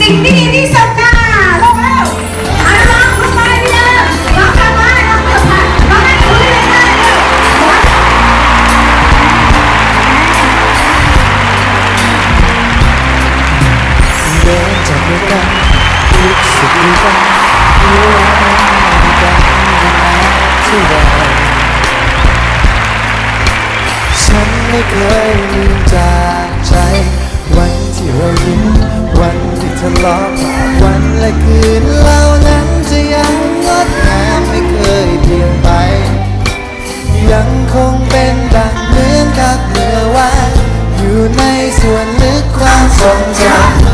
สิ่งที่ดีที่สุดนะลงแล้วเอาละร้องเข้าไปเร็วร้องกันมาร้องกันมาร้องให้คุยเลยนะเร็วเดินจากด้วยกันทุกสุขด้วยกันรู้ว่าด้วยกันนานเท่าฉันไม่เคยลืมจากใจ รายิ้มวันที่ทะเลาะวันและคืนเหล่านั้นจะยังงดงามไม่เคยเปลี่ยนไป ยังคงเป็นดังเหมือนกับเมื่อวานอยู่ในส่วนลึกความทรงจำ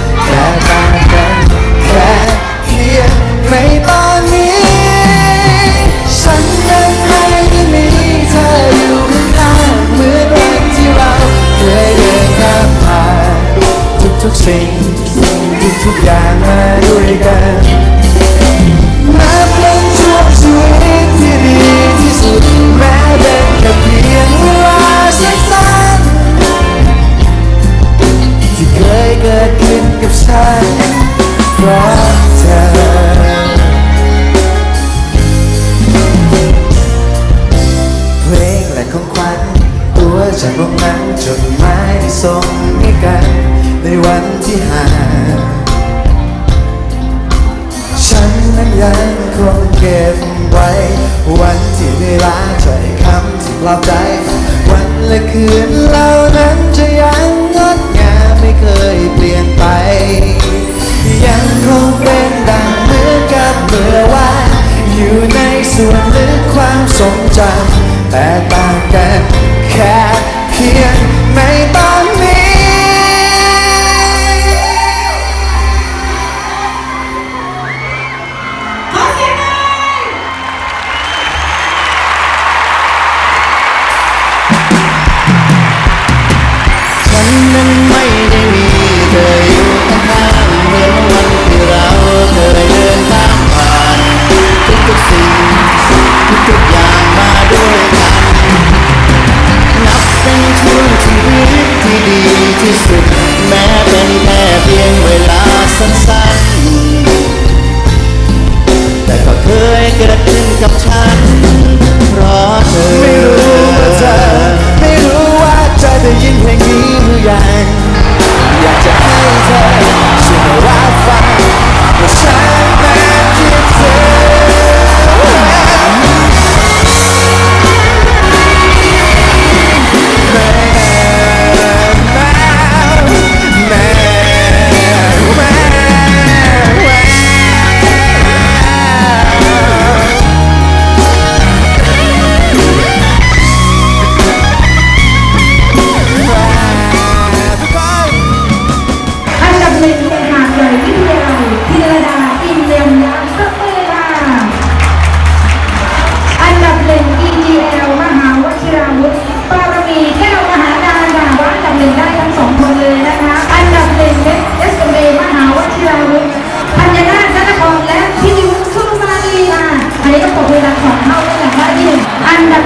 จากโรงหนังจดหมายที่ส่งให้กัน ในวันที่ห่างฉันนั้นยังคงเก็บไว้วันที่ไว้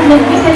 Gracias.